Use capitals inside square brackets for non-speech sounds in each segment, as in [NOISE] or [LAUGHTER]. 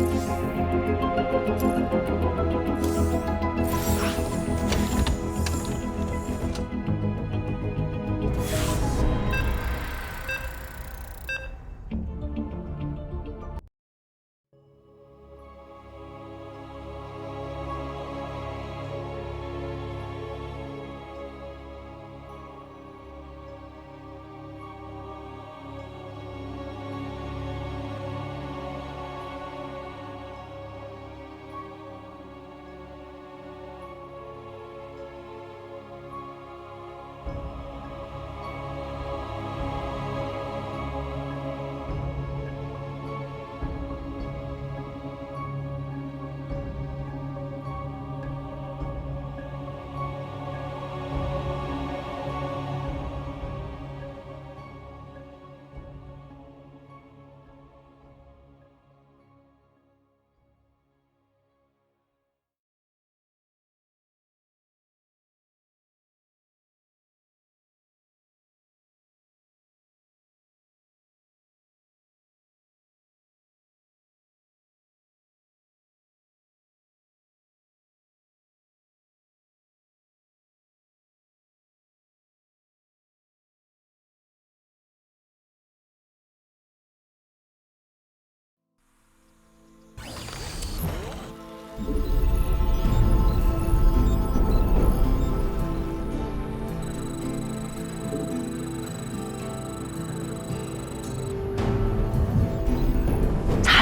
사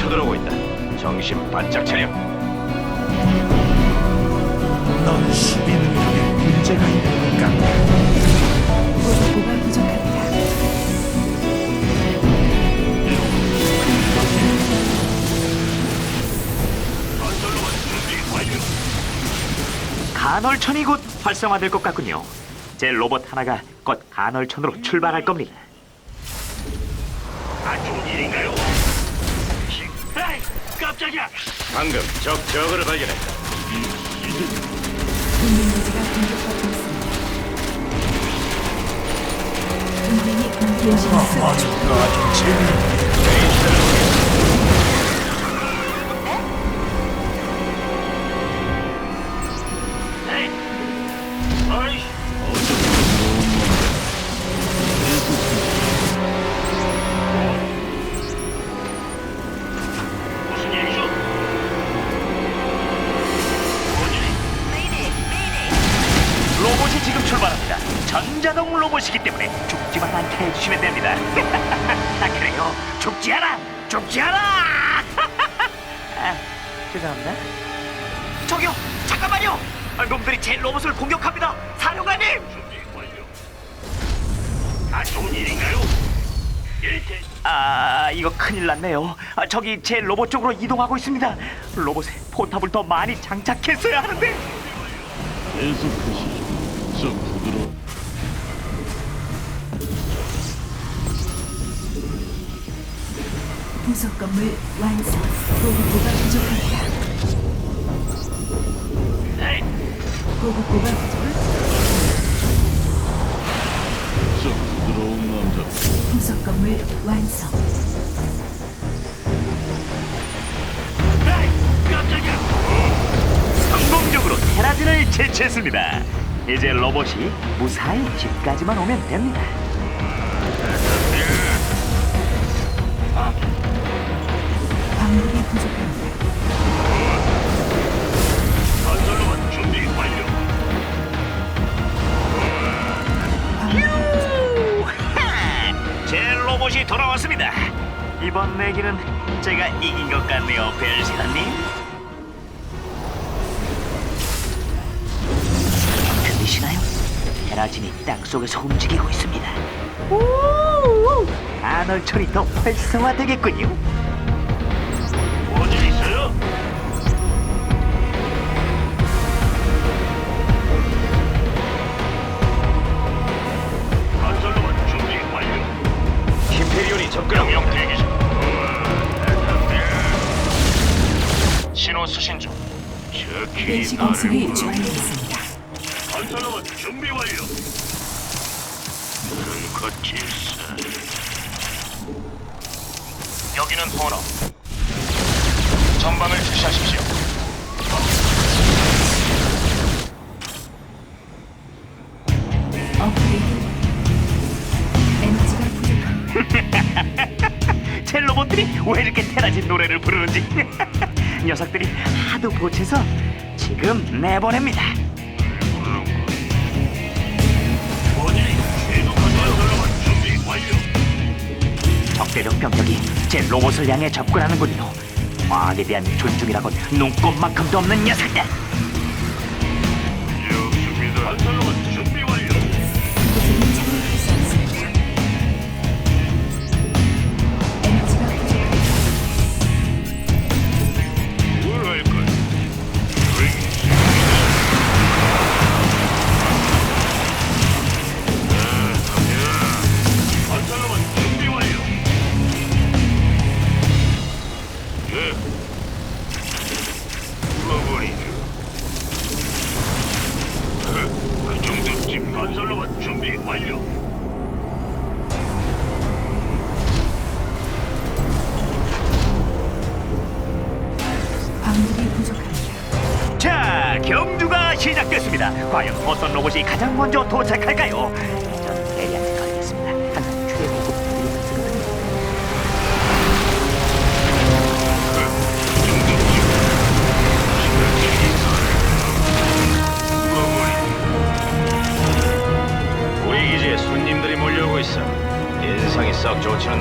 쳐들어오고 있다. 정신 바짝 차려. 넌 수비 능력에 문제가 있는 것 같다. 보급고가 부족합니다. 건설로만 준비 완료. 간헐천이 곧 활성화될 것 같군요. 제 로봇 하나가 곧 간헐천으로 출발할 겁니다. 안 좋은 일인가요? 깜짝이야. 방금 적 저그를 발견했다. 동맹 기지가 공격받고 있습니다. 동맹이 공격받고 아, 아직도 아주. 에이. 공격합니다. 사령관님. 준비 완료. 안 좋은 일인가요? 일대 아, 이거 큰일 났네요. 아, 저기 제 로봇 쪽으로 이동하고 있습니다. 로봇에 포탑을 더 많이 장착했어야 하는데. 계속하시죠. 저 부드러 부속 건물 완성. 보급고가 부족합니다. 부족. 저 부드러운 남자. 부속 건물 완성. 성공적으로 테라진을 제치했습니다. 이제 로봇이 무사히 집까지만 오면 됩니다. 광물이 부족합니다. 로봇이 돌아왔습니다. 이번 내기는 제가 이긴 것 같네요, 벨시라님. 들리시나요? 테라진이 땅 속에서 움직이고 있습니다. 오! 간헐철이 더 활성화되겠군요. [LAUGHS] 녀석들이 하도 보채서 지금 내보냅니다. 적대적 병력이 제 로봇을 향해 접근하는군요. 과학에 대한 존중이라곤 눈꼽만큼도 없는 녀석들.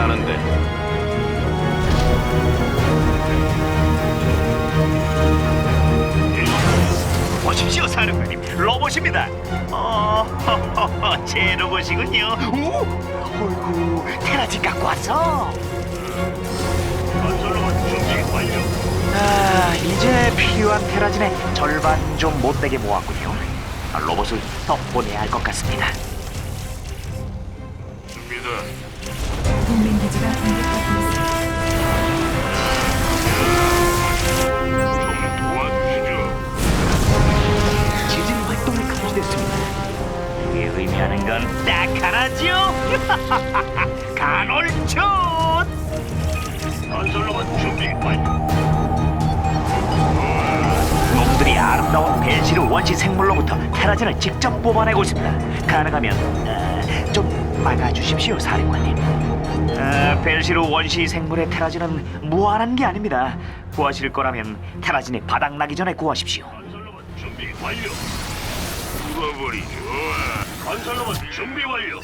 않은데. 보십시오, 사령관님. 로봇입니다. 어, [LAUGHS] 제 로봇이군요. 오, 어이구, 테라진 갖고 왔어. 건설로만 준비 완료. 아, 이제 필요한 테라진의 절반 좀 못되게 모았군요. 아, 로봇을 더 보내야 할 것 같습니다. 줍니다. 지진 활동이 감지됐습니다. 이게 의미하는 건 딱 하나죠. [LAUGHS] 간헐촌. 건설로만 준비 완료. 놈들이 아름다운 벨시르 원시 생물로부터 테라진을 직접 뽑아내고 있습니다. 가능하면 어, 좀 막아주십시오, 사령관님. 어, 벨시르 원시 생물의 테라진은 무한한 게 아닙니다. 구하실 거라면 테라진이 바닥나기 전에 구하십시오. 준비 완료. 불어버리죠. 건설로만 준비 완료.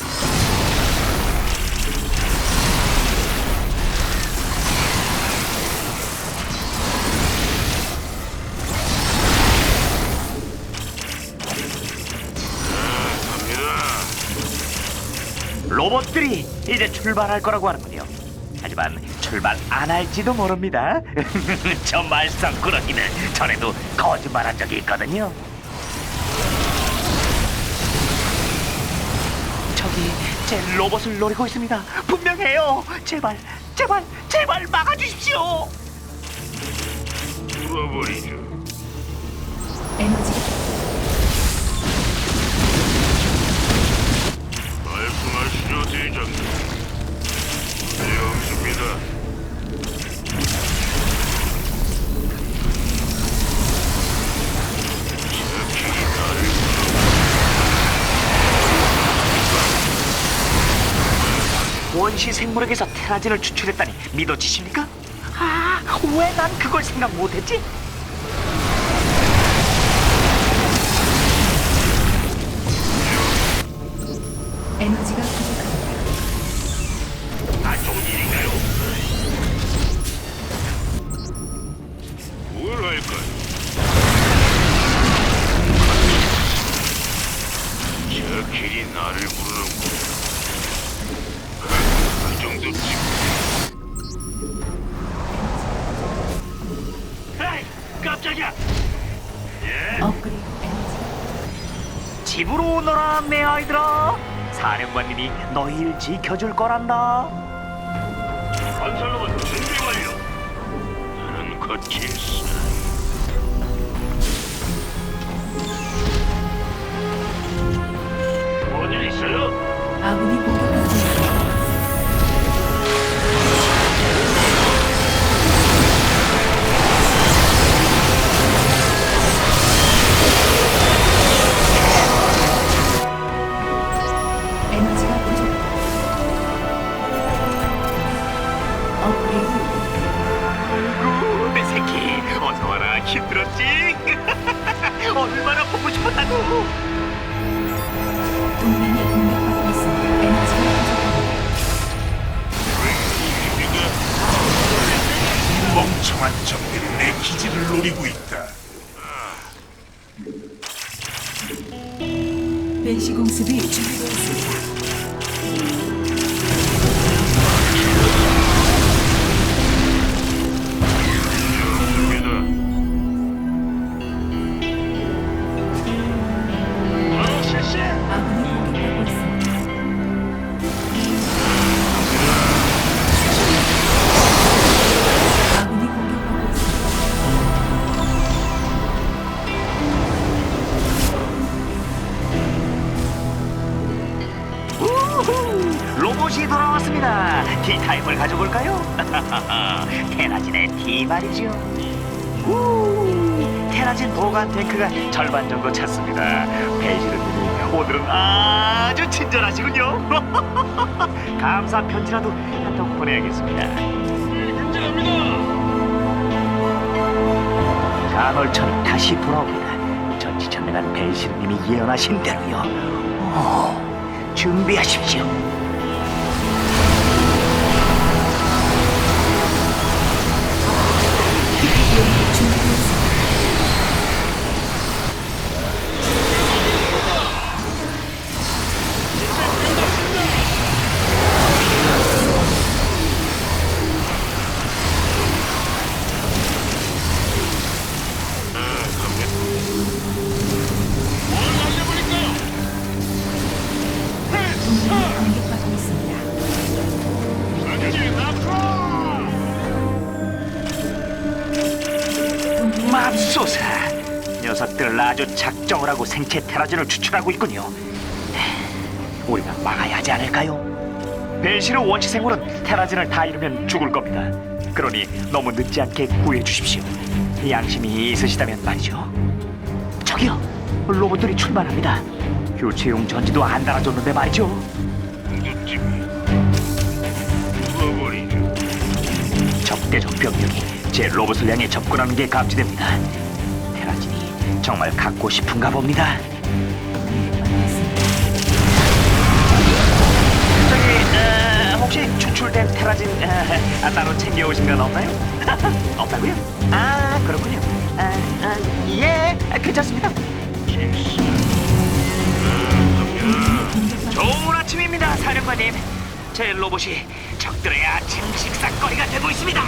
로봇들이 이제 출발할 거라고 하는군요. 하지만 출발 안 할지도 모릅니다. [LAUGHS] 저 말썽꾸러기는 전에도 거짓말한 적이 있거든요. 저기 제 로봇을 노리고 있습니다. 분명해요. 제발, 제발, 제발 막아주십시오. 에너지 대장님. 원시 생물에게서 테라진을 추출했다니 믿어지십니까? 아, 왜 난 그걸 생각 못했지? 에너지가 부족 집으로 오너라 내 아이들아 사령관님이 너희를 지켜줄 거란다 건설로봇 준비 완료. 나는 사. 뭔일 있어요? 아군이 공격 힘들었지? [LAUGHS] 얼마나 보고 싶었다고 동맹이 공격받고 있습니다. 에너지가 부족합니다. 멍청한 적들이 내 기지를 노리고 있다. 벤시 공습이 준비 티타임을 가져볼까요? [LAUGHS] 테라진의 티 말이죠. 우 테라진 보관 탱크가 절반 정도 찼습니다. 배지르님이 오늘은 아주 친절하시군요. [LAUGHS] 감사 편지라도 한 통 보내야겠습니다. 인정합니다. 간헐천이 다시 돌아옵니다. 전지전능한 벨시르님이 예언하신 대로요. 오, 준비하십시오 테라진을 추출하고 있군요. 우리가 막아야 하지 않을까요? 벤시르 원시 생물은 테라진을 다 잃으면 죽을 겁니다. 그러니 너무 늦지 않게 구해 주십시오. 양심이 있으시다면 말이죠. 저기요 로봇들이 출발합니다. 교체용 전지도 안 달아줬는데 말이죠. 적대적 병력이 제 로봇을 향해 접근하는 게 감지됩니다. 테라진이 정말 갖고 싶은가 봅니다 된 테라진 아, 아, 따로 챙겨오신 건 없나요? [LAUGHS] 없다고요? 아 그렇군요. 아, 아, 예, 아, 괜찮습니다. 좋은 아침입니다, 사령관님. 제 로봇이 적들의 아침 식사거리가 되고 있습니다.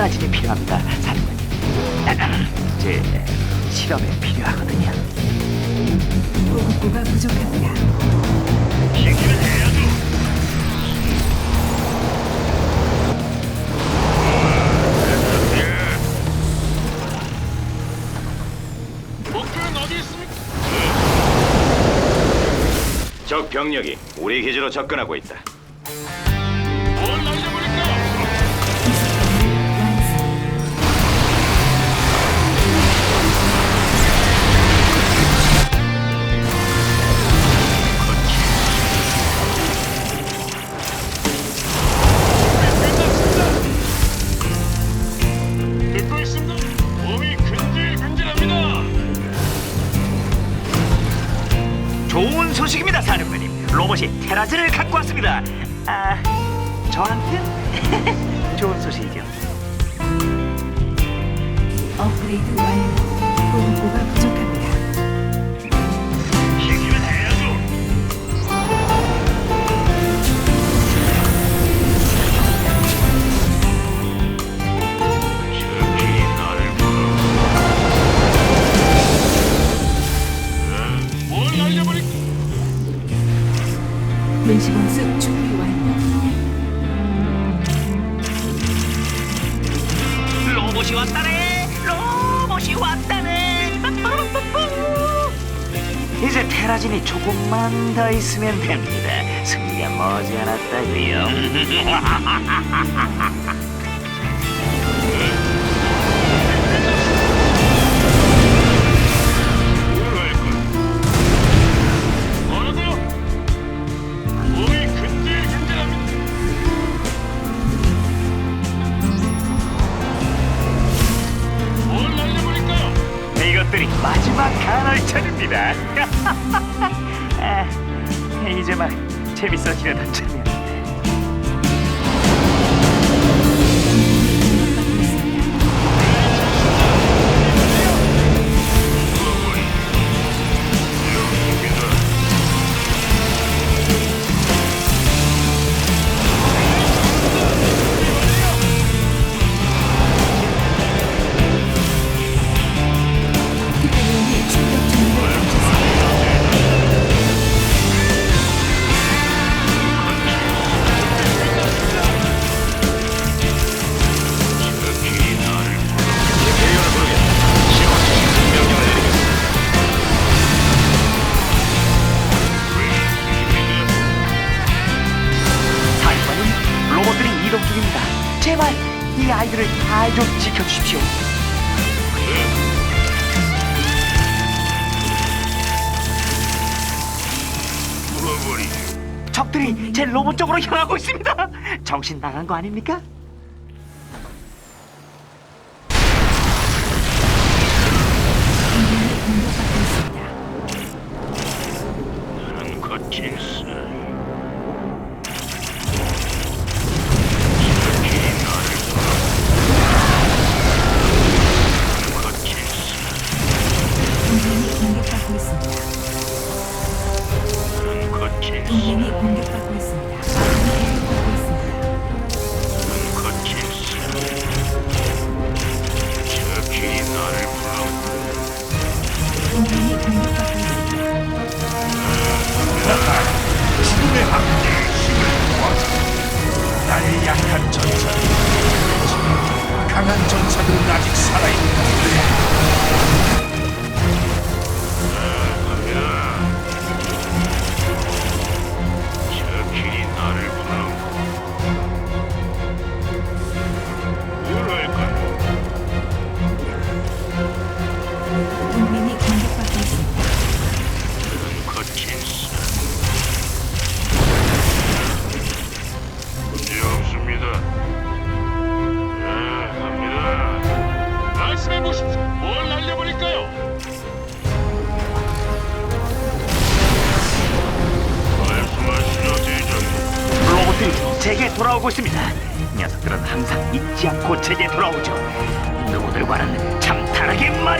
사진이 필요합니다, 사령관. [CLEARS THROAT] 제 실험에 필요하거든요. 보급고가 부족합니다. 시키면 해야죠. 음, 예. 목표는 어디 있습니까? 적 병력이 우리 기지로 접근하고 있다. 조금만 더 있으면 됩니다. 승리가 머지않았다고요. [LAUGHS] 재밌어지려던데. 쪽으로 향하고 있습니다. 정신 나간 거 아닙니까?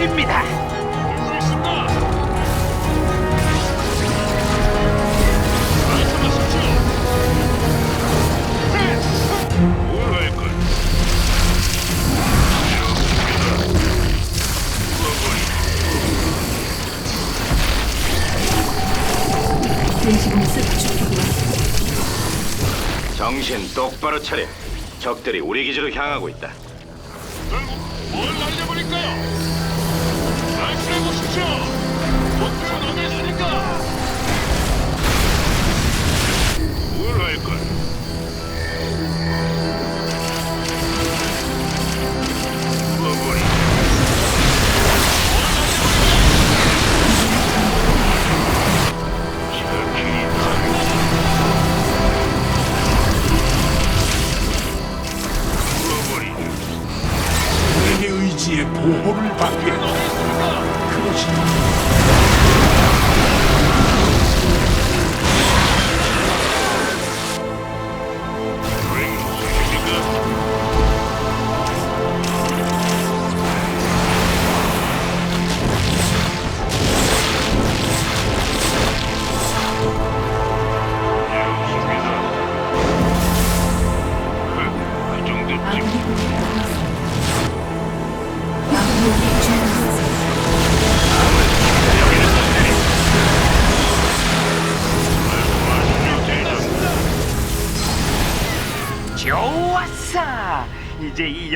말입니다. 정신 똑바로 차려. 적들이 우리 기지로 향하고 있다.